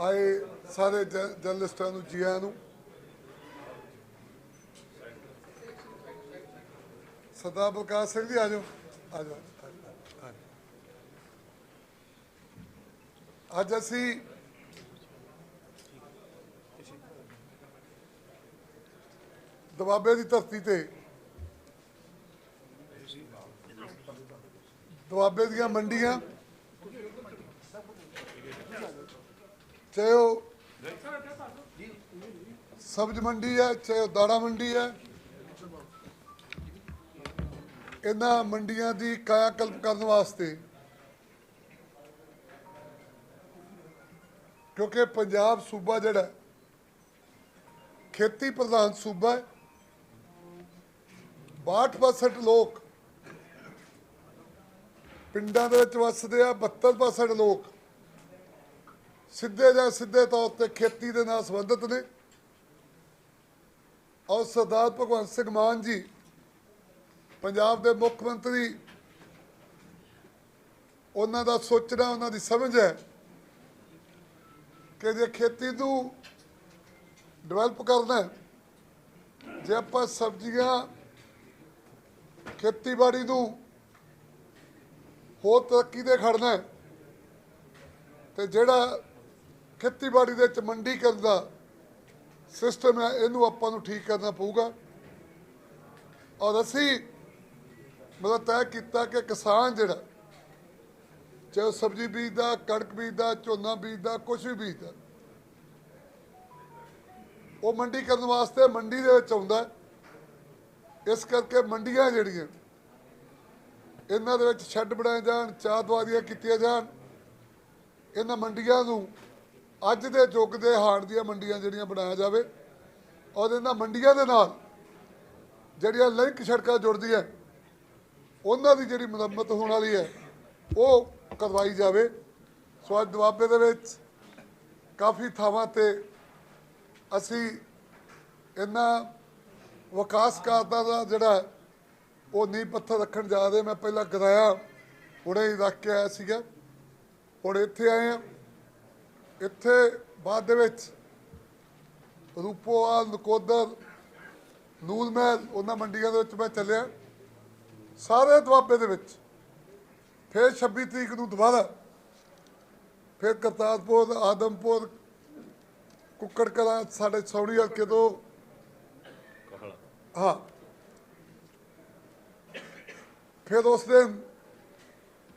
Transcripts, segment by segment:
ਆਏ ਸਾਰੇ ਜਰਨਲਿਸਟਾਂ ਨੂੰ ਜੀ ਆਇਆਂ ਨੂੰ ਸਰਦਾਰ ਬਲਕਾਰ ਸਿੰਘ ਜੀ ਆਜੋ ਆਜੋ ਆਜੋ। ਅੱਜ ਅਸੀਂ ਦਬਾਬੇ ਦੀ ਧਰਤੀ ਤੇ ਦੁਆਬੇ ਦੀਆਂ ਮੰਡੀਆਂ ਚਾਹੇ ਉਹ ਸਬਜ਼ ਮੰਡੀ ਹੈ, ਚਾਹੇ ਉਹ ਦਾਣਾ ਮੰਡੀ ਹੈ, ਇਹਨਾਂ ਮੰਡੀਆਂ ਦੀ ਕਾਇਆਕਲਪ ਕਰਨ ਵਾਸਤੇ ਕਿਉਂਕਿ ਪੰਜਾਬ ਸੂਬਾ ਜਿਹੜਾ ਖੇਤੀ ਪ੍ਰਧਾਨ ਸੂਬਾ ਹੈ 62% ਲੋਕ ਪਿੰਡਾਂ ਦੇ ਵਿੱਚ ਵੱਸਦੇ ਆ 72% ਲੋਕ ਸਿੱਧੇ ਜਾਂ ਸਿੱਧੇ ਤੌਰ ਤੇ ਖੇਤੀ ਦੇ ਨਾਲ ਸੰਬੰਧਿਤ ਨੇ। ਔਰ ਸਰਦਾਰ ਭਗਵੰਤ ਸਿੰਘ ਮਾਨ ਜੀ ਪੰਜਾਬ ਦੇ ਮੁੱਖ ਮੰਤਰੀ ਉਹਨਾਂ ਦਾ ਸੋਚਣਾ ਉਹਨਾਂ ਦੀ ਸਮਝ ਹੈ ਕਿ ਜੇ ਖੇਤੀ ਨੂੰ ਡਿਵੈਲਪ ਕਰਨਾ ਜੇ ਆਪਾਂ ਸਬਜ਼ੀਆਂ ਖੇਤੀਬਾੜੀ ਨੂੰ ਹੋਰ ਤਰੱਕੀ ਦੇ ਖੜਨਾ ਹੈ, ਤੇ ਜਿਹੜਾ ਖੇਤੀਬਾੜੀ ਦੇ ਵਿੱਚ ਮੰਡੀਕਰਨ ਦਾ ਸਿਸਟਮ ਹੈ, ਇਹਨੂੰ ਆਪਾਂ ਨੂੰ ਠੀਕ ਕਰਨਾ ਪਊਗਾ। ਔਰ ਅਸੀਂ ਮਤਲਬ ਤੈਅ ਕੀਤਾ ਕਿ ਕਿਸਾਨ ਜਿਹੜਾ, ਚਾਹੇ ਉਹ ਸਬਜ਼ੀ ਬੀਜਦਾ, ਕਣਕ ਬੀਜਦਾ, ਝੋਨਾ ਬੀਜਦਾ ਕੁਝ ਵੀ ਬੀਜਦਾ, ਉਹ ਮੰਡੀ ਕਰਨ ਵਾਸਤੇ ਮੰਡੀ ਦੇ ਵਿੱਚ ਆਉਂਦਾ ਇਸ ਕਰਕੇ ਮੰਡੀਆਂ ਜਿਹੜੀਆਂ, ਇਹਨਾਂ ਦੇ ਵਿੱਚ ਸ਼ੈੱਡ ਬਣਾਏ ਜਾਣ, ਚਾਹ ਦੁਆਰੀਆਂ ਕੀਤੀਆਂ ਜਾਣ, ਇਹਨਾਂ ਮੰਡੀਆਂ ਨੂੰ ਅੱਜ ਦੇ ਯੁੱਗ ਦੇ ਹਾਣ ਦੀਆਂ ਮੰਡੀਆਂ ਜਿਹੜੀਆਂ ਬਣਾਇਆ ਜਾਵੇ ਔਰ ਇਹਨਾਂ ਮੰਡੀਆਂ ਦੇ ਨਾਲ ਜਿਹੜੀਆਂ ਲਿੰਕ ਸੜਕਾਂ ਜੁੜਦੀਆਂ, ਉਹਨਾਂ ਦੀ ਜਿਹੜੀ ਮੁਰੰਮਤ ਹੋਣ ਵਾਲੀ ਹੈ, ਉਹ ਕਰਵਾਈ ਜਾਵੇ। ਸੋ ਅੱਜ ਦੁਆਬੇ ਦੇ ਵਿੱਚ ਕਾਫੀ ਥਾਵਾਂ ਤੇ ਅਸੀਂ ਇਹਨਾਂ ਵਿਕਾਸ ਕਾਰਜਾਂ ਦਾ ਜਿਹੜਾ ਉਹ ਨੀਂਹ ਪੱਥਰ ਰੱਖਣ ਜਾ ਰਹੇ, ਮੈਂ ਪਹਿਲਾਂ ਗਰਾਇਆ, ਹੁਣੇ ਹੀ ਰੱਖ ਕੇ ਆਇਆ ਸੀਗਾ। ਹੁਣ ਇੱਥੇ ਆਏ ਆ ਇੱਥੇ ਬਾਅਦ ਦੇ ਵਿੱਚ ਰੂਪੋਵਾਲ ਨਕੋਦਰ ਨੂਲ ਮਹਿਲ ਉਹਨਾਂ ਮੰਡੀਆਂ ਦੇ ਵਿੱਚ ਮੈਂ ਚੱਲਿਆ। ਸਾਰੇ ਦੁਆਬੇ ਦੇ ਵਿੱਚ। ਫਿਰ 26 ਤਰੀਕ ਨੂੰ ਦੁਬਾਰਾ ਫਿਰ ਕਰਤਾਰਪੁਰ ਆਦਮਪੁਰ ਕੁੱਕੜ ਕਲਾਂ ਸਾਡੇ ਸੌਣੀ ਹਲਕੇ ਤੋਂ ਹਾਂ। ਫਿਰ ਉਸ ਦਿਨ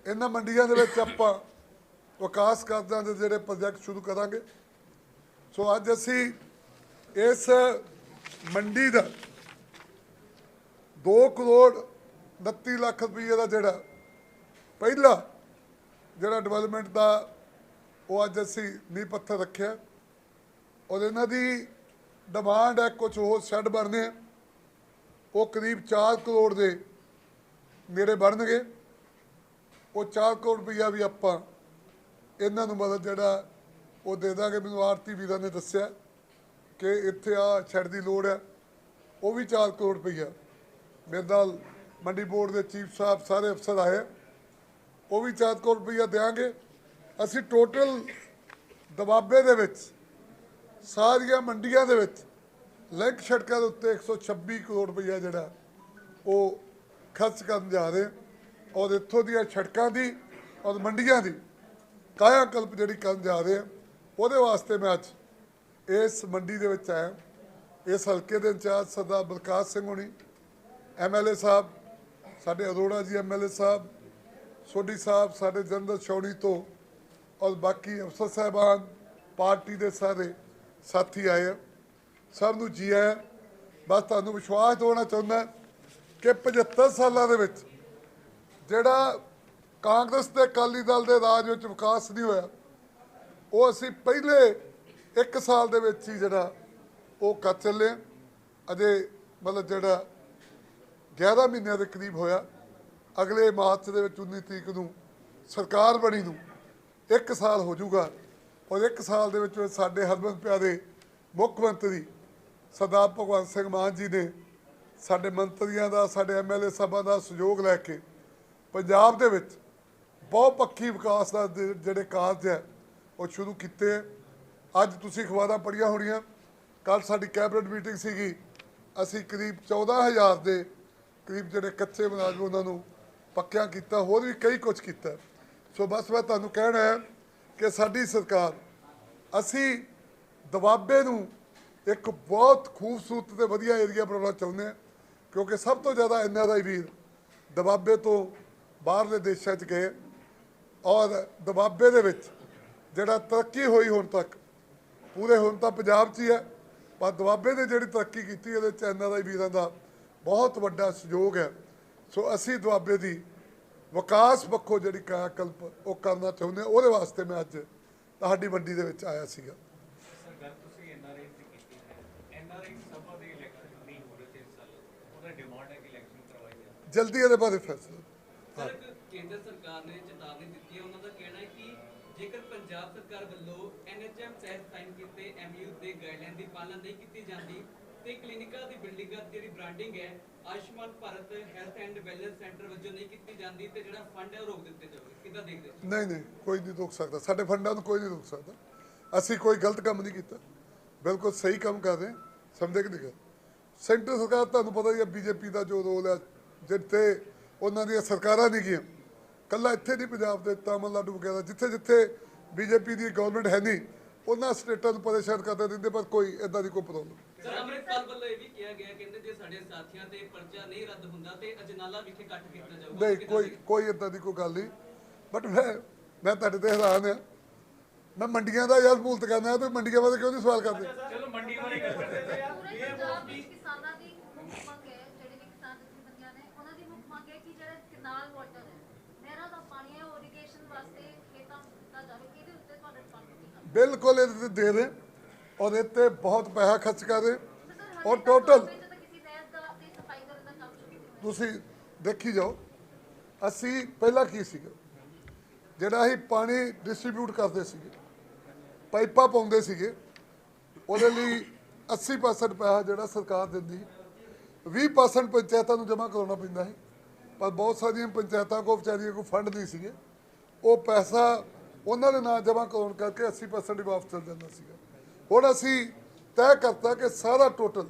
ਇਹਨਾਂ ਮੰਡੀਆਂ ਦੇ ਵਿੱਚ ਆਪਾਂ ਵਿਕਾਸ ਕਾਰਜਾਂ ਦੇ ਜਿਹੜੇ ਪ੍ਰੋਜੈਕਟ ਸ਼ੁਰੂ ਕਰਾਂਗੇ। ਸੋ ਅੱਜ ਅਸੀਂ ਇਸ ਮੰਡੀ ਦਾ 2 ਕਰੋੜ 29 ਲੱਖ ਰੁਪਏ ਦਾ ਜਿਹੜਾ ਪਹਿਲਾ ਜਿਹੜਾ ਡਿਵੈਲਪਮੈਂਟ ਦਾ ਉਹ ਅੱਜ ਅਸੀਂ ਨੀਂਹ ਪੱਥਰ ਰੱਖਿਆ। ਔਰ ਇਹਨਾਂ ਦੀ ਡਿਮਾਂਡ ਹੈ ਕੁਝ ਹੋਰ ਸ਼ੈੱਡ ਬਣਨੇ ਉਹ ਕਰੀਬ 4 ਕਰੋੜ ਦੇ ਨੇੜੇ ਬਣਨਗੇ। ਉਹ 4 ਕਰੋੜ ਰੁਪਈਆ ਵੀ ਆਪਾਂ ਇਹਨਾਂ ਨੂੰ ਮਦਦ ਜਿਹੜਾ ਉਹ ਦੇ ਦਾਂਗੇ, ਮੈਨੂੰ ਆਰਤੀ ਵੀਰਾਂ ਨੇ ਦੱਸਿਆ ਕਿ ਇੱਥੇ ਆ ਛੱਡ ਦੀ ਲੋੜ ਹੈ। ਉਹ ਵੀ 4 ਕਰੋੜ ਰੁਪਈਆ। ਮੇਰੇ ਨਾਲ ਮੰਡੀ ਬੋਰਡ ਦੇ ਚੀਫ ਸਾਹਿਬ ਸਾਰੇ ਅਫਸਰ ਆਏ। ਉਹ ਵੀ 4 ਕਰੋੜ ਰੁਪਈਆ ਦੇਾਂਗੇ ਅਸੀਂ ਟੋਟਲ ਦਬਾਬੇ ਦੇ ਵਿੱਚ, ਸਾਰੀਆਂ ਮੰਡੀਆਂ ਦੇ ਵਿੱਚ, ਲਿੰਕ ਸੜਕਾਂ ਦੇ ਉੱਤੇ 126 ਕਰੋੜ ਰੁਪਈਆ ਜਿਹੜਾ ਉਹ ਖਰਚ ਕਰਨ ਜਾ ਰਹੇ ਔਰ ਇੱਥੋਂ ਦੀਆਂ ਸੜਕਾਂ ਦੀ ਔਰ ਮੰਡੀਆਂ ਦੀ ਕਾਇਆ ਕਲਪ ਜਿਹੜੀ ਕਰਨ ਜਾ ਰਹੇ ਆ, ਉਹਦੇ ਵਾਸਤੇ ਮੈਂ ਅੱਜ ਇਸ ਮੰਡੀ ਦੇ ਵਿੱਚ ਆਇਆ। ਇਸ ਹਲਕੇ ਦੇ ਇੰਚਾਰਜ ਸਰਦਾਰ ਬਲਕਾਰ ਸਿੰਘ ਹੋਣੀ ਐਮਐਲਏ ਸਾਹਿਬ, ਸਾਡੇ ਅਰੋੜਾ ਜੀ ਐਮਐਲਏ ਸਾਹਿਬ, ਸੋਢੀ ਸਾਹਿਬ, ਸਾਡੇ ਜਨਰਲ ਛੌਣੀ ਤੋਂ, ਔਰ ਬਾਕੀ ਅਫਸਰ ਸਾਹਿਬਾਨ, ਪਾਰਟੀ ਦੇ ਸਾਰੇ ਸਾਥੀ ਆਏ ਆ। ਸਭ ਨੂੰ ਜੀ ਆਇਆਂ। ਬਸ ਤੁਹਾਨੂੰ ਵਿਸ਼ਵਾਸ ਦਿਵਾਉਣਾ ਚਾਹੁੰਦਾ ਕਿ 75 ਸਾਲਾਂ ਦੇ ਵਿੱਚ ਜਿਹੜਾ ਕਾਂਗਰਸ ਤੇ ਅਕਾਲੀ ਦਲ ਦੇ ਰਾਜ ਵਿੱਚ ਵਿਕਾਸ ਨਹੀਂ ਹੋਇਆ। ਉਹ ਅਸੀਂ ਪਹਿਲੇ 1 ਸਾਲ ਦੇ ਵਿੱਚ ਹੀ ਜਿਹੜਾ ਉਹ ਕਰ ਚੱਲੇ ਹਾਂ। ਅਜੇ ਮਤਲਬ ਜਿਹੜਾ 11 ਮਹੀਨਿਆਂ ਦੇ ਕਰੀਬ ਹੋਇਆ। ਅਗਲੇ ਮਾਰਚ ਦੇ ਵਿੱਚ 19 ਤਰੀਕ ਨੂੰ ਸਰਕਾਰ ਬਣੀ ਨੂੰ 1 ਸਾਲ ਹੋ ਜਾਊਗਾ। ਔਰ 1 ਸਾਲ ਦੇ ਵਿੱਚ ਸਾਡੇ ਹਰਮਨ ਪਿਆਰੇ ਮੁੱਖ ਮੰਤਰੀ ਸਰਦਾਰ ਭਗਵੰਤ ਸਿੰਘ ਮਾਨ ਜੀ ਨੇ ਸਾਡੇ ਮੰਤਰੀਆਂ ਦਾ, ਸਾਡੇ ਐਮਐਲਏ ਸਾਹਿਬਾਂ ਦਾ ਸਹਿਯੋਗ ਲੈ ਕੇ ਪੰਜਾਬ ਦੇ ਵਿੱਚ ਬਹੁਪੱਖੀ ਵਿਕਾਸ ਦਾ ਜਿਹੜੇ ਕਾਰਜ ਹੈ, ਉਹ ਸ਼ੁਰੂ ਕੀਤੇ ਹੈ। ਅੱਜ ਤੁਸੀਂ ਅਖਬਾਰਾਂ ਪੜ੍ਹੀਆਂ ਹੋਣੀਆਂ। ਕੱਲ ਸਾਡੀ ਕੈਬਨਿਟ ਮੀਟਿੰਗ ਸੀਗੀ। ਅਸੀਂ ਕਰੀਬ 14000 ਦੇ ਕਰੀਬ ਜਿਹੜੇ ਕੱਚੇ ਮੁਲਾਜ਼ਮ ਉਹਨਾਂ ਨੂੰ ਪੱਕਿਆਂ ਕੀਤਾ, ਹੋਰ ਵੀ ਕਈ ਕੁਝ ਕੀਤਾ। ਸੋ ਬਸ ਮੈਂ ਤੁਹਾਨੂੰ ਕਹਿਣਾ ਹੈ ਕਿ ਸਾਡੀ ਸਰਕਾਰ, ਅਸੀਂ ਦਵਾਬੇ ਨੂੰ ਇੱਕ ਬਹੁਤ ਖੂਬਸੂਰਤ ਤੇ ਵਧੀਆ ਏਰੀਆ ਬਣਾਉਣਾ ਚਾਹੁੰਦੇ ਹਾਂ, ਕਿਉਂਕਿ ਸਭ ਤੋਂ ਜ਼ਿਆਦਾ ਐਨਆਰਆਈ ਵੀਰ ਦਵਾਬੇ ਤੋਂ ਬਾਹਰਲੇ ਦੇਸ਼ਾਂ 'ਚ ਗਏ। ਔਰ ਦਬਾਬੇ ਦੇ ਵਿੱਚ ਜਿਹੜਾ ਤਰੱਕੀ ਹੋਈ ਹੁਣ ਤੱਕ ਪੂਰੇ ਹੁਣ ਤਾਂ ਪੰਜਾਬ 'ਚ ਹੀ ਹੈ ਪਰ ਦਬਾਬੇ ਨੇ ਜਿਹੜੀ ਤਰੱਕੀ ਕੀਤੀ ਇਹਦੇ ਚ ਐਨਆਰਆਈ ਵੀਰਾਂ ਦਾ ਬਹੁਤ ਵੱਡਾ ਸਹਿਯੋਗ ਹੈ। ਸੋ ਅਸੀਂ ਦਬਾਬੇ ਦੀ ਵਿਕਾਸ ਪੱਖੋਂ ਜਿਹੜੀ ਕਾਇਆਕਲਪ ਉਹ ਕਰਨਾ ਚਾਹੁੰਦੇ ਉਹਦੇ ਵਾਸਤੇ ਮੈਂ ਅੱਜ ਤੁਹਾਡੀ ਮੰਡੀ ਦੇ ਵਿੱਚ ਆਇਆ ਸੀਗਾ। ਦੀ ਦੇ ਉਹਦਾ ਜਲਦੀ ਇਹਦੇ ਬਾਰੇ ਫੈਸਲਾ। ਕੇਂਦਰ ਸਰਕਾਰ ਨੇ ਚੇਤਾਵਨੀ ਜੇਕਰ ਪੰਜਾਬ ਸਰਕਾਰ ਵੱਲੋਂ ਐਨਐਚਐਮ ਤਹਿਤ ਸਾਈਨ ਕੀਤੇ ਐਮਯੂ ਦੇ ਗਾਈਡਲਾਈਨ ਦੀ ਪਾਲਣਾ ਨਹੀਂ ਕੀਤੀ ਜਾਂਦੀ, ਤੇ ਕਲੀਨਿਕਾਂ ਦੀ ਬਿਲਡਿੰਗਾਂ ਦੀ ਬ੍ਰਾਂਡਿੰਗ ਹੈ, Ayushman Bharat health and wellness centre ਵਜੋਂ ਨਹੀਂ ਕੀਤੀ ਜਾਂਦੀ, ਤੇ ਜਿਹੜਾ ਫੰਡ ਹੈ ਉਹ ਰੋਕ ਦਿੱਤੇ ਜਾਵੇ ਕਿੱਦਾਂ ਦੇਖਦੇ ਨਹੀਂ ਨਹੀਂ, ਕੋਈ ਨਹੀਂ ਰੋਕ ਸਕਦਾ। ਸਾਡੇ ਫੰਡਾਂ ਨੂੰ ਕੋਈ ਨਹੀਂ ਰੋਕ ਸਕਦਾ। ਅਸੀਂ ਕੋਈ ਗਲਤ ਕੰਮ ਨਹੀਂ ਕੀਤਾ। ਬਿਲਕੁਲ ਸਹੀ ਕੰਮ ਕਰ ਰਹੇ ਸਮਝੇ ਕਿ ਨਹੀਂ ਸੈਂਟਰ ਸਰਕਾਰ, ਤੁਹਾਨੂੰ ਪਤਾ ਹੀ ਹੈ, ਬੀਜੇਪੀ ਦਾ ਜੋ ਰੋਲ ਹੈ, ਜਿੱਥੇ ਉਹਨਾਂ ਦੀਆਂ ਸਰਕਾਰਾਂ ਨਹੀਂ ਗਈਆਂ। ਕੱਲਾ ਇੱਥੇ ਨਹੀਂ ਪੰਜਾਬ ਦੇ ਤਾਮਿਲਨਾਡੂ ਵਗੈਰਾ ਜਿੱਥੇ ਜਿੱਥੇ ਬੀਜੇਪੀ ਦੀ ਗਵਰਨਮੈਂਟ ਹੈ ਨਹੀਂ ਉਹਨਾਂ ਸਟੇਟਾਂ ਨੂੰ ਪਰੇਸ਼ਾਨ ਕਰਦੇ ਰਹਿੰਦੇ ਪਰ ਕੋਈ ਇਦਾਂ ਦੀ ਕੋਈ ਪ੍ਰੋਬਲਮ ਸਰ ਅੰਮ੍ਰਿਤਪਾਲ ਵੱਲੋਂ ਇਹ ਵੀ ਕਿਹਾ ਗਿਆ ਕਹਿੰਦੇ ਜੇ ਸਾਡੇ ਸਾਥੀਆਂ ਤੇ ਪਰਚਾ ਨਹੀਂ ਰੱਦ ਹੁੰਦਾ ਤੇ ਅਜਨਾਲਾ ਵਿਖੇ ਇਕੱਠ ਕੀਤਾ ਜਾਊਗਾ। ਨਹੀਂ ਕੋਈ? ਕੋਈ ਇਦਾਂ ਦੀ ਕੋਈ ਗੱਲ ਨਹੀਂ। ਬਟ ਮੈਂ ਮੈਂ ਤੁਹਾਡੇ ਤੇ ਹੈਰਾਨ ਆ ਮੈਂ ਮੰਡੀਆਂ ਦਾ ਯਾਰ ਭੂਲਤ ਕਰਨਾ ਤੇ ਮੰਡੀਆਂ ਬਾਰੇ ਕਿਉਂ ਨਹੀਂ ਸਵਾਲ ਕਰਦੇ? ਚਲੋ ਮੰਡੀ ਵਾਲੀ ਗੱਲ ਕਰਦੇ ਹਾਂ ਪੂਰੇ ਪੰਜਾਬ ਵਿੱਚ ਕਿਸਾਨਾਂ ਦੀ ਮੁੱਖ ਮੰਗ ਹੈ ਜਿਹੜੇ ਵੀ ਕਿਸਾਨ ਜਥੇਬੰਦੀਆਂ ਨੇ ਉਹਨਾਂ ਦੀ ਮੁੱਖ ਮੰਗ ਹੈ ਕਿ ਜਿਹੜਾ ਕਨਾਲ ਵਾਟਰ ਹੈ ਨਹਿਰਾਂ ਦਾ ਪਾਣੀ ਹੈ ਉਹ ਇਰੀਗੇਸ਼ਨ ਵਾਸਤੇ ਖੇਤਾਂ ਨੂੰ ਦਿੱਤਾ ਜਾਵੇ ਇਹਦੇ ਉੱਤੇ ਤੁਹਾਡਾ ਡਿਪਾਰਟਮੈਂਟ ਕੀ ਕੰਮ ਬਿਲਕੁਲ ਇਹਦੇ ਤੇ ਦੇ ਰਹੇ ਔਰ ਤੇ ਬਹੁਤ ਪੈਸਾ ਖਰਚ ਕਰ ਰਹੇ ਔਰ ਟੋਟਲ ਦਾ ਦਾ ਤੁਸੀਂ ਦੇਖੀ ਜਾਓ ਅਸੀਂ ਪਹਿਲਾਂ ਕੀ ਸੀਗਾ? ਜਿਹੜਾ ਅਸੀਂ ਪਾਣੀ ਡਿਸਟ੍ਰੀਬਿਊਟ ਕਰਦੇ ਸੀਗੇ ਪਾਈਪਾਂ ਪਾਉਂਦੇ ਸੀਗੇ ਉਹਦੇ ਲਈ 80% ਪੈਸਾ ਜਿਹੜਾ ਸਰਕਾਰ ਦਿੰਦੀ। 20% ਪੰਚਾਇਤਾਂ ਨੂੰ ਜਮ੍ਹਾਂ ਕਰਾਉਣਾ ਪੈਂਦਾ ਹੈ ਪਰ ਬਹੁਤ ਸਾਰੀਆਂ ਪੰਚਾਇਤਾਂ ਕੋਲ ਵਿਚਾਰੀਆਂ ਕੋਲ ਫੰਡ ਨਹੀਂ ਸੀਗੇ। ਉਹ ਪੈਸਾ ਉਹਨਾਂ ਦੇ ਨਾਂ ਜਮ੍ਹਾਂ ਕਰਾਉਣ ਕਰਕੇ 80% ਹੀ ਵਾਪਸ ਚਲ ਜਾਂਦਾ ਸੀਗਾ। ਹੁਣ ਅਸੀਂ ਤੈਅ ਕਰਤਾ ਕਿ ਸਾਰਾ ਟੋਟਲ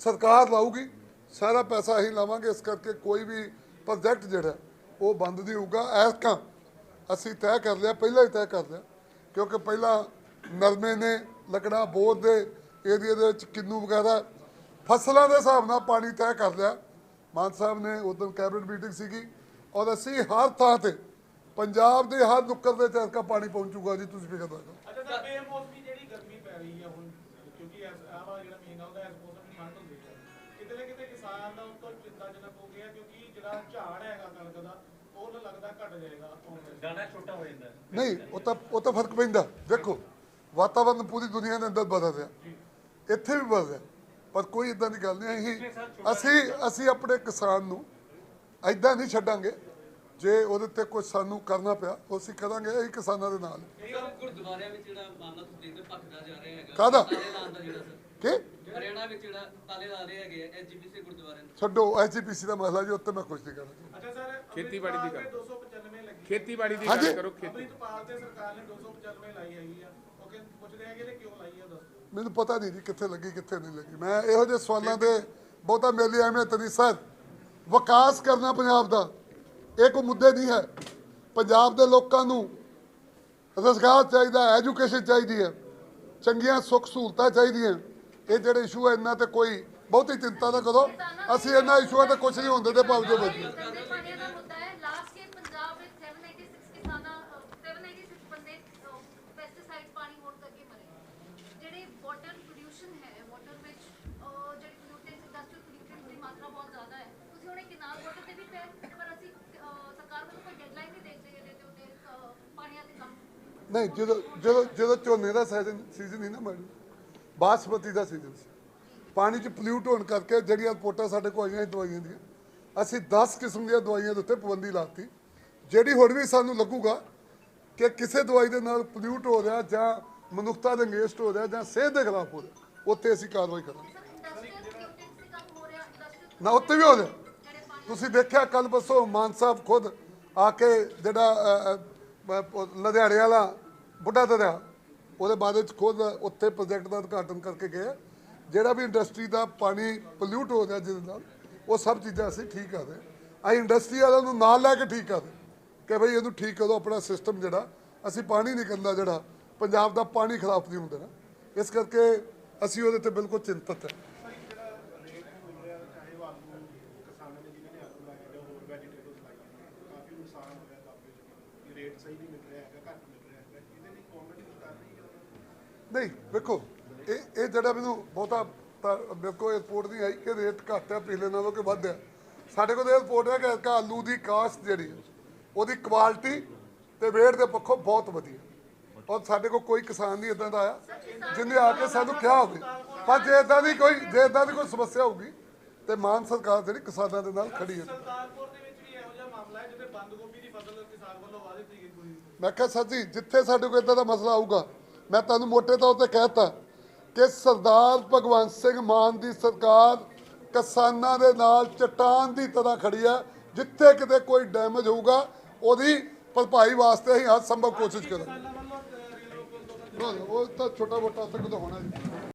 ਸਰਕਾਰ ਲਾਊਗੀ, ਸਾਰਾ ਪੈਸਾ ਅਸੀਂ ਲਾਵਾਂਗੇ, ਇਸ ਕਰਕੇ ਕੋਈ ਵੀ ਪ੍ਰੋਜੈਕਟ ਜਿਹੜਾ, ਉਹ ਬੰਦ ਨਹੀਂ ਹੋਊਗਾ। ਐਸਕਾਂ ਅਸੀਂ ਤੈਅ ਕਰ ਲਿਆ, ਪਹਿਲਾਂ ਹੀ ਤੈਅ ਕਰ ਲਿਆ, ਕਿਉਂਕਿ ਪਹਿਲਾਂ ਨਰਮੇ ਨੇ, ਲੱਕੜਾ ਬੋਰ ਦੇ ਏਰੀਆ ਦੇ ਵਿੱਚ ਕਿੰਨੂ ਵਗੈਰਾ, ਫਸਲਾਂ ਦੇ ਹਿਸਾਬ ਨਾਲ ਪਾਣੀ ਤੈਅ ਕਰ ਲਿਆ। ਮਾਨ ਸਾਹਿਬ ਨੇ, ਉਦੋਂ ਕੈਬਨਿਟ ਮੀਟਿੰਗ ਸੀਗੀ, ਔਰ ਅਸੀਂ ਹਰ ਥਾਂ ਤੇ ਪੰਜਾਬ ਦੇ ਹਰ ਨੁੱਕਰ ਦੇ ਚਰਕਾ ਪਾਣੀ ਪਹੁੰਚੂਗਾ ਜੀ ਤੁਸੀਂ ਫਿਕਰ ਨਾ ਕਰੋ। ਅੱਛਾ ਸਰ ਬੇਮੌਸਮੀ ਜਿਹੜੀ ਗਰਮੀ ਪੈ ਰਹੀ ਹੈ ਹੁਣ ਕਿਉਂਕਿ ਇਸ ਆਹ ਵਾਲਾ ਜਿਹੜਾ ਮਹੀਨਾ ਹੁੰਦਾ ਇਸ ਮੌਸਮ ਵਿੱਚ ਠੰਡ ਹੁੰਦੀ ਹੈ ਕਿਤੇ ਨਾ ਕਿਤੇ ਕਿਸਾਨ ਦਾ ਉੱਤੋਂ ਚਿੰਤਾਜਨਕ ਹੋ ਗਿਆ ਕਿਉਂਕਿ ਜਿਹੜਾ ਝਾੜ ਹੈਗਾ ਕਣਕ ਦਾ ਉਹ ਤਾਂ ਲੱਗਦਾ ਘਟ ਜਾਏਗਾ ਆਉਣ ਵਾਲੇ ਦਾਣਾ ਛੋਟਾ ਹੋ ਜਾਂਦਾ। ਹੈ। ਨਹੀਂ ਉਹ ਤਾਂ ਉਹ ਤਾਂ ਫ਼ਰਕ ਪੈਂਦਾ। ਦੇਖੋ ਵਾਤਾਵਰਨ ਪੂਰੀ ਦੁਨੀਆ ਦੇ ਅੰਦਰ ਬਦਲ ਰਿਹਾ। ਇੱਥੇ ਵੀ ਬਦਲ ਰਿਹਾ। ਪਰ ਕੋਈ ਇਦਾਂ ਦੀ ਗੱਲ ਨਹੀਂ ਅਸੀਂ ਅਸੀਂ ਅਸੀਂ ਆਪਣੇ ਕਿਸਾਨ ਨੂੰ ਐਦਾਂ ਨਹੀਂ ਛੱਡਾਂਗੇ। ਜੇ ਉਹਦੇ ਤੇ ਕੁਝ ਸਾਨੂੰ ਕਰਨਾ ਪਿਆ ਉਹ ਅਸੀਂ ਕਰਾਂਗੇ ਅਸੀਂ ਕਿਸਾਨਾਂ ਦੇ ਨਾਲ। ਸਰ ਗੁਰਦੁਆਰਿਆਂ ਵਿੱਚ ਜਿਹੜਾ ਮਾਮਲਾ ਤੁਸੀਂ ਦੇਖਦੇ ਹੋ ਭਖਦਾ ਜਾ ਰਿਹਾ ਹੈਗਾ। ਕਾਹਦਾ? ਤਾਲੇ ਲਾਉਣ ਦਾ ਜਿਹੜਾ ਸਰ। ਕਿ? ਹਰਿਆਣਾ ਵਿੱਚ ਜਿਹੜਾ ਤਾਲੇ ਲਾ ਰਹੇ ਹੈਗੇ ਐਸਜੀਪੀਸੀ ਗੁਰਦੁਆਰਿਆਂ ਨੂੰ ਛੱਡੋ ਐਚਪੀਸੀ ਦਾ ਮਸਲਾ ਜੀ ਉੱਤੇ ਮੈਂ ਕੁਝ ਨਹੀਂ ਅੱਛਾ ਸਰ ਖੇਤੀਬਾੜੀ ਦੀ ਗੱਲ। 295 ਲੱਗੀ। ਖੇਤੀਬਾੜੀ ਦੀ। ਗੱਲ ਕਰੋ ਖੇਤੀ ਅੰਮ੍ਰਿਤਪਾਲ ਤੇ ਸਰਕਾਰ ਨੇ 295 ਲਾਈ ਹੈਗੀ ਆ। ਉਹ ਕਹਿੰਦੇ ਪੁੱਛਦੇ ਹੈਗੇ ਨੇ ਕਿਉਂ ਲਾਈ ਆ ਦੱਸ ਦਿਓ। ਮੈਨੂੰ ਪਤਾ ਨਹੀਂ ਜੀ ਕਿੱਥੇ ਲੱਗੀ ਕਿੱਥੇ ਨਹੀਂ ਲੱਗੀ। ਮੈਂ ਇਹੋ ਜਿਹੇ ਸਵਾਲਾਂ ਦੇ ਬਹੁਤਾ ਮੇਰੀ ਅਹਿਮੀਅਤ ਨਹੀਂ ਸਰ। ਵਿਕਾਸ ਕਰਨਾ ਪੰਜਾਬ ਦਾ। ਇਹ ਕੋਈ ਮੁੱਦੇ ਨਹੀਂ ਹੈ। ਪੰਜਾਬ ਦੇ ਲੋਕਾਂ ਨੂੰ ਰੁਜ਼ਗਾਰ ਚਾਹੀਦਾ ਐਜੂਕੇਸ਼ਨ ਚਾਹੀਦੀ ਹੈ। ਚੰਗੀਆਂ ਸੁੱਖ ਸਹੂਲਤਾਂ ਚਾਹੀਦੀਆਂ। ਇਹ ਜਿਹੜੇ ਇਸ਼ੂ ਹੈ, ਇਹਨਾਂ ਤੇ ਕੋਈ ਬਹੁਤੀ ਚਿੰਤਾ ਨਾ ਕਰੋ। ਅਸੀਂ ਇਹਨਾਂ ਇਸ਼ੂਆਂ ਤੇ ਕੁਝ ਨਹੀਂ ਹੁੰਦੇ ਦੇ ਬਾਵਜੂਦ ਬੱਚੇ ਗੰਦੇ ਪਾਣੀ ਦਾ ਮੁੱਦਾ ਹੈ ਲਾਸਟ ਈਅਰ ਪੰਜਾਬ ਵਿੱਚ 796 ਕਿਸਾਨਾਂ ਅਹ, 796 ਬੰਦੇ ਪੈਸਟੀਸਾਈਡ ਪਾਣੀ ਹੋਣ ਕਰਕੇ ਮਰੇ ਜਿਹੜੇ ਵਾਟਰ ਪੋਲਿਊਸ਼ਨ ਹੈ ਵਾਟਰ ਵਿੱਚ ਅਹ, ਜਿਹੜੇ ਪੋਲਿਊਟੈਂਟ ਇੰਡਸਟਰੀਅਲ ਪੋਲਿਊਟੈਂਟ ਦੀ ਮਾਤਰਾ ਬਹੁਤ ਜ਼ਿਆਦਾ ਹੈ ਤੁਸੀਂ ਹੁਣੇ ਕਿਨਾਲ ਵਾਟਰ ਤੇ ਵੀ ਪੈ ਪਰ ਅਸੀਂ ਅਹ, ਸਰਕਾਰ ਵੱਲੋਂ ਕੋਈ ਡੈਡਲਾਈਨ ਨਹੀਂ ਦੇਖਦੇ ਇਹਦੇ ਤੇ ਉੱਤੇ ਅਹ, ਪਾਣੀਆਂ ਦੇ ਕੰਮ ਨਹੀਂ ਜਦੋਂ ਜਦੋਂ ਜਦੋਂ ਝੋਨੇ ਦਾ ਸੀਜ਼ਨ ਸੀਜ਼ਨ ਹੀ ਨਾ ਮੈਡਮ ਬਾਸਮਤੀ ਦਾ ਸੀਜ਼ਨ ਸੀ। ਪਾਣੀ ਚ ਪੋਲਿਊਟ ਹੋਣ ਕਰਕੇ ਜਿਹੜੀਆਂ ਰਿਪੋਰਟਾਂ ਸਾਡੇ ਕੋਲ ਆਈਆਂ ਸੀ ਦਵਾਈਆਂ ਦੀਆਂ ਅਸੀਂ 10 ਕਿਸਮ ਦੀਆਂ ਦਵਾਈਆਂ ਦੇ ਉੱਤੇ ਪਾਬੰਦੀ ਲਾਤੀ। ਜਿਹੜੀ ਹੁਣ ਵੀ ਸਾਨੂੰ ਲੱਗੂਗਾ ਕਿ ਕਿਸੇ ਦਵਾਈ ਦੇ ਨਾਲ ਪੋਲਿਊਟ ਹੋ ਰਿਹਾ ਜਾਂ ਮਨੁੱਖਤਾ ਦੇ ਅਗੇਂਸਟ ਹੋ ਰਿਹਾ ਜਾਂ ਸਿਹਤ ਦੇ ਖਿਲਾਫ ਹੋ ਰਿਹਾ ਉੱਥੇ ਅਸੀਂ ਕਾਰਵਾਈ ਕਰਾਂਗੇ। ਨਾ ਉੱਥੇ ਵੀ ਹੋ ਰਿਹਾ। ਤੁਸੀਂ ਦੇਖਿਆ ਕੱਲ ਬਸੋ ਮਾਨ ਸਾਹਿਬ ਖੁਦ ਆ ਕੇ ਜਿਹੜਾ ਲੁਧਿਆਣੇ ਵਾਲਾ ਬੁੱਢਾ ਦਰਿਆ ਉਹਦੇ ਬਾਰੇ ਚ ਖੁਦ ਉੱਥੇ ਪ੍ਰੋਜੈਕਟ ਦਾ ਉਦਘਾਟਨ ਕਰਕੇ ਗਏ। ਜਿਹੜਾ ਵੀ ਇੰਡਸਟਰੀ ਦਾ ਪਾਣੀ ਪੋਲਿਊਟ ਹੋ ਰਿਹਾ ਜਿਹਦੇ ਨਾਲ, ਉਹ ਸਭ ਚੀਜ਼ਾਂ ਅਸੀਂ ਠੀਕ ਕਰ ਰਹੇ। ਅਸੀਂ ਇੰਡਸਟਰੀ ਵਾਲਿਆਂ ਨੂੰ ਨਾਲ ਲੈ ਕੇ ਠੀਕ ਕਰ ਰਹੇ। ਕਿ ਭਈ ਇਹਨੂੰ ਠੀਕ ਕਰੋ, ਆਪਣਾ ਸਿਸਟਮ ਜਿਹੜਾ, ਅਸੀਂ ਪਾਣੀ ਨਹੀਂ ਗੰਦਾ ਜਿਹੜਾ, ਪੰਜਾਬ ਦਾ ਪਾਣੀ ਖਰਾਬ ਨਹੀਂ ਹੁੰਦਾ ਨਾ। ਇਸ ਕਰਕੇ ਅਸੀਂ ਉਹਦੇ ਤੇ ਬਿਲਕੁਲ ਚਿੰਤਤ ਹੈ ਸਰ ਜਿਹੜਾ ਰੇਟ ਮਿਲ ਰਿਹਾ ਚਾਹੇ ਉਹ ਆਲੂ ਕਿਸਾਨਾਂ ਨੇ ਜਿਨ੍ਹਾਂ ਨੇ ਆਲੂ ਲਾਏ ਜਾਂ ਹੋਰ ਵੈਜੀਟੇਬਲਸ ਲਾਈਆਂ ਨੇ ਕਾਫੀ ਨੁਕਸਾਨ ਹੋ ਰਿਹਾ ਕਾਫੀ ਕਿ ਰੇਟ ਸਹੀ ਨਹੀਂ ਮਿਲ ਰਿਹਾ ਹੈਗਾ ਘੱਟ ਮਿਲ ਰਿਹਾ ਹੈਗਾ ਇਹਦੇ ਲਈ ਗਵਰਨਮੈਂਟ ਕੁਝ ਕਰ ਰਹੀ ਹੈ ਨਹੀਂ ਵੇਖੋ ਇਹ ਇਹ ਜਿਹੜਾ ਮੈਨੂੰ ਬਹੁਤਾ ਮੇਰੇ ਕੋਲ ਰਿਪੋਰਟ ਨਹੀਂ ਆਈ ਕਿ ਰੇਟ ਘੱਟ ਹੈ ਪਿਛਲੇ ਨਾਲੋਂ ਕਿ ਵੱਧ ਹੈ। ਸਾਡੇ ਕੋਲ ਇਹ ਰਿਪੋਰਟ ਹੈ ਕਿ ਆਲੂ ਦੀ ਕਾਸਟ ਜਿਹੜੀ ਹੈ ਉਹਦੀ ਕੁਆਲਿਟੀ ਤੇ ਵੇਟ ਦੇ ਪੱਖੋਂ ਬਹੁਤ ਵਧੀਆ। ਔਰ ਸਾਡੇ ਕੋਲ ਕੋਈ ਕਿਸਾਨ ਨਹੀਂ ਇਦਾਂ ਦਾ ਆਇਆ ਜਿਹਨੇ ਆ ਕੇ ਸਾਨੂੰ ਕਿਹਾ ਹੋਵੇ। ਪਰ ਜੇ ਇਦਾਂ ਦੀ ਕੋਈ ਜੇ ਇਦਾਂ ਦੀ ਕੋਈ ਸਮੱਸਿਆ ਹੋਊਗੀ ਤੇ ਮਾਨ ਸਰਕਾਰ ਜਿਹੜੀ ਕਿਸਾਨਾਂ ਦੇ ਨਾਲ ਖੜੀ ਹੈ। ਦੇ ਦੀ ਮੈਂ ਕਿਹਾ ਸਰ ਜੀ ਜਿੱਥੇ ਸਾਡੇ ਕੋਲ ਇਦਾਂ ਦਾ ਮਸਲਾ ਆਊਗਾ ਮੈਂ ਤੁਹਾਨੂੰ ਮੋਟੇ ਤੌਰ ਤੇ ਕਹਿਤਾ ਕਿ ਸਰਦਾਰ ਭਗਵੰਤ ਸਿੰਘ ਮਾਨ ਦੀ ਸਰਕਾਰ ਕਿਸਾਨਾਂ ਦੇ ਨਾਲ ਚਟਾਨ ਦੀ ਤਰ੍ਹਾਂ ਖੜੀ ਹੈ ਜਿੱਥੇ ਕਿਤੇ ਕੋਈ ਡੈਮੇਜ ਹੋਊਗਾ, ਉਹਦੀ ਭਰਪਾਈ ਵਾਸਤੇ ਅਸੀਂ ਹਰ ਸੰਭਵ ਕੋਸ਼ਿਸ਼ ਕਰਾਂਗੇ। ਉਹ ਤਾਂ ਛੋਟਾ ਮੋਟਾ ਉੱਥੇ ਕਿਤੇ ਹੋਣਾ ਜੀ।